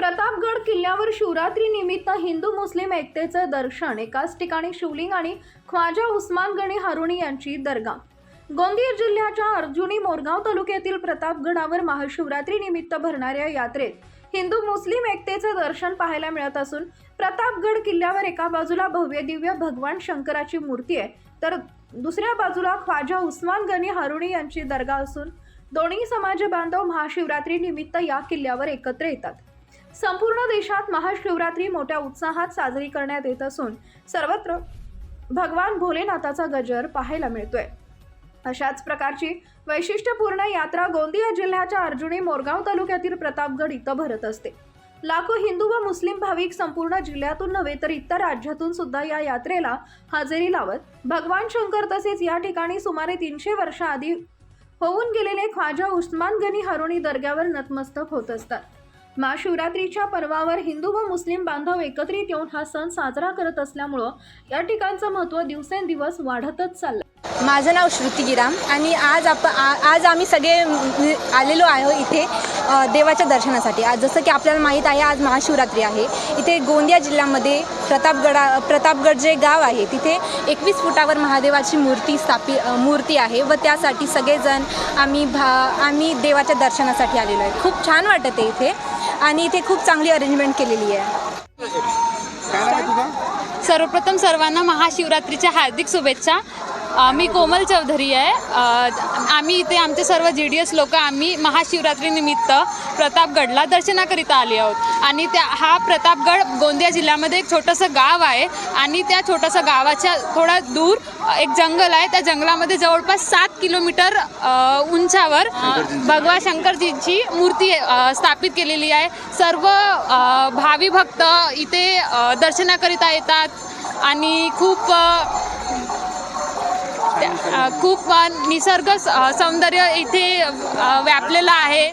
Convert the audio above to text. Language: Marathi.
प्रतापगड किल्ल्यावर शिवरात्री निमित्त हिंदू मुस्लिम एकतेचं दर्शन. एकाच ठिकाणी शिवलिंग आणि ख्वाजा उस्मान गणी हारुणी यांची दर्गा गोंदिया जिल्ह्याच्या अर्जुनी मोरगाव तालुक्यातील प्रतापगडावर महाशिवरात्री निमित्त भरणाऱ्या यात्रेत हिंदू मुस्लिम एकतेचं दर्शन पाहायला मिळत असून प्रतापगड किल्ल्यावर एका बाजूला भव्य दिव्य भगवान शंकराची मूर्ती आहे तर दुसऱ्या बाजूला ख्वाजा उस्मान गणी हारुणी यांची दर्गा असून दोन्ही समाज बांधव महाशिवरात्री निमित्त या किल्ल्यावर एकत्र येतात. संपूर्ण देशात महाशिवरात्री मोठ्या उत्साहात साजरी करण्यात येत असून सर्वत्र भगवान भोलेनाथाचा गजर पाहायला मिळतोय. अशाच प्रकारची वैशिष्ट्यपूर्ण यात्रा गोंदिया जिल्ह्याच्या अर्जुनी मोरगाव तालुक्यातील प्रतापगड इथं भरत असते. लाखो हिंदू व मुस्लिम भाविक संपूर्ण जिल्ह्यातून नव्हे तर इतर राज्यातून सुद्धा या यात्रेला हजेरी लावत भगवान शंकर तसेच या ठिकाणी सुमारे तीनशे वर्षाआधी होऊन गेलेले ख्वाजा उस्मान गनी हरुणी दर्ग्यावर नतमस्तक होत असतात. महाशिवरात्रीच्या पर्वावर हिंदू व मुस्लिम बांधव एकत्रित येऊन हा सण साजरा करत असल्यामुळं या ठिकाणचं महत्त्व दिवसेंदिवस वाढतच चाललं माझं नाव श्रुती गिराम आणि आज आप आ- आज आम्ही सगळे आलेलो आहे इथे देवाच्या दर्शनासाठी. आज जसं की आपल्याला माहीत आहे आज महाशिवरात्री आहे. इथे गोंदिया जिल्ह्यामध्ये प्रतापगडा प्रतापगड जे गाव आहे तिथे एकवीस फुटावर महादेवाची मूर्ती स्थापी मूर्ती आहे व त्यासाठी सगळेजण आम्ही भा आम्ही देवाच्या दर्शनासाठी आलेलो आहे. खूप छान वाटत आहे इथे. आणि इथे खूप चांगली अरेंजमेंट केलेली आहे. सर्वप्रथम सर्वांना महाशिवरात्रीच्या हार्दिक शुभेच्छा. मी कोमल चौधरी आहे. आम्ही इथे आमचे सर्व जी डी एस लोक आम्ही महाशिवरात्रीनिमित्त प्रतापगडला दर्शनाकरिता आले आहोत. आणि त्या हा प्रतापगड गोंदिया जिल्ह्यामध्ये एक छोटंसं गाव आहे आणि त्या छोटंसं गावाच्या थोडा दूर एक जंगल आहे. त्या जंगलामध्ये जवळपास सात किलोमीटर उंचावर भगवा भगवान शंकरजींची मूर्ती स्थापित केलेली आहे. सर्व भावी भक्त इथे दर्शनाकरिता येतात आणि खूप खूप निसर्ग सौंदर्य इथे अ, व्यापलेलं आहे.